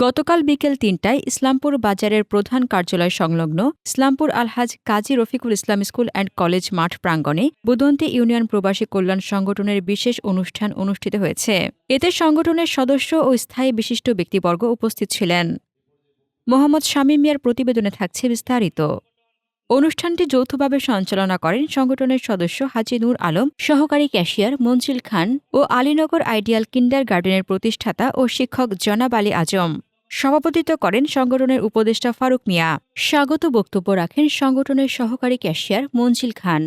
গতকাল বিকেল তিনটায় ইসলামপুর বাজারের প্রধান কার্যালয় সংলগ্ন Islampur Alhaj Kazi Rafiqul Islam school and college মাঠ প্রাঙ্গণে বুদন্তি ইউনিয়ন প্রবাসী কল্যাণ সংগঠনের বিশেষ অনুষ্ঠান অনুষ্ঠিত হয়েছে। এতে সংগঠনের সদস্য ও স্থায়ী বিশিষ্ট ব্যক্তিবর্গ উপস্থিত ছিলেন। মোহাম্মদ শামীম মিয়ার প্রতিবেদনে থাকছে বিস্তারিত। অনুষ্ঠানটি যৌথভাবে সঞ্চালনা করেন সংগঠনের সদস্য হাজি নূর আলম, সহকারী ক্যাশিয়ার মঞ্জিল খান ও আলীনগর আইডিয়াল কিন্ডার গার্ডেনের প্রতিষ্ঠাতা ও শিক্ষক জনাব আলী আজম। সভাপতিত্ব করেন সংগঠনের উপদেষ্টা ফারুক মিয়া। স্বাগত বক্তব্য রাখেন সংগঠনের সহকারী ক্যাশিয়ার মঞ্জিল খান।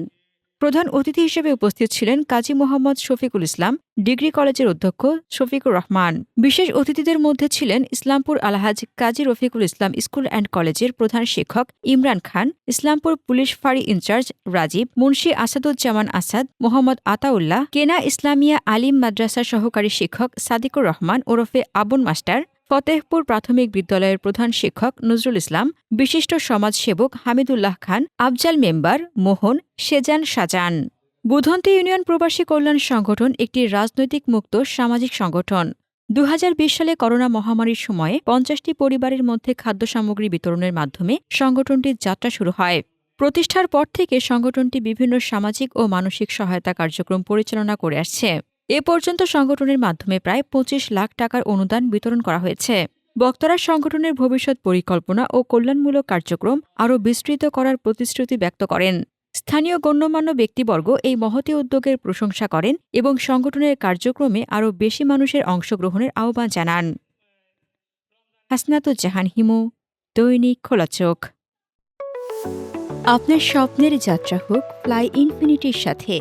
প্রধান অতিথি হিসেবে উপস্থিত ছিলেন কাজী মোহাম্মদ শফিকুল ইসলাম, ডিগ্রি কলেজের অধ্যক্ষ শফিকুর রহমান। বিশেষ অতিথিদের মধ্যে ছিলেন ইসলামপুর আলহাজ কাজী রফিকুল ইসলাম স্কুল অ্যান্ড কলেজের প্রধান শিক্ষক ইমরান খান, ইসলামপুর পুলিশ ফাঁড়ি ইনচার্জ রাজীব, মুন্সী আসাদুজ্জামান আসাদ, মোহাম্মদ আতাউল্লাহ, কেনা ইসলামিয়া আলিম মাদ্রাসার সহকারী শিক্ষক সাদিকুর রহমান ওরফে আবুন মাস্টার ফতেহপুর প্রাথমিক বিদ্যালয়ের প্রধান শিক্ষক নজরুল ইসলাম, বিশিষ্ট সমাজসেবক হামিদুল্লাহ খান, আফজাল মেম্বার মোহন, সেজান সাজান। বুধন্তি ইউনিয়ন প্রবাসী কল্যাণ সংগঠন একটি রাজনৈতিক মুক্ত সামাজিক সংগঠন। দু হাজার বিশ সালে করোনা মহামারীর সময়ে পঞ্চাশটি পরিবারের মধ্যে খাদ্য সামগ্রী বিতরণের মাধ্যমে সংগঠনটির যাত্রা শুরু হয়। প্রতিষ্ঠার পর থেকে সংগঠনটি বিভিন্ন সামাজিক ও মানসিক সহায়তা কার্যক্রম পরিচালনা করে আসছে। এ পর্যন্ত সংগঠনের মাধ্যমে প্রায় পঁচিশ লাখ টাকার অনুদান বিতরণ করা হয়েছে। বক্তারা সংগঠনের ভবিষ্যৎ পরিকল্পনা ও কল্যাণমূলক কার্যক্রম আরও বিস্তৃত করার প্রতিশ্রুতি ব্যক্ত করেন। স্থানীয় গণ্যমান্য ব্যক্তিবর্গ এই মহতী উদ্যোগের প্রশংসা করেন এবং সংগঠনের কার্যক্রমে আরও বেশি মানুষের অংশগ্রহণের আহ্বান জানান। হাসনাতুজ্জাহান হিমু, দৈনিক খোলা চোখ আপনার স্বপ্নের যাত্রা হোক, ফ্লাই ইনফিনিটির সাথে।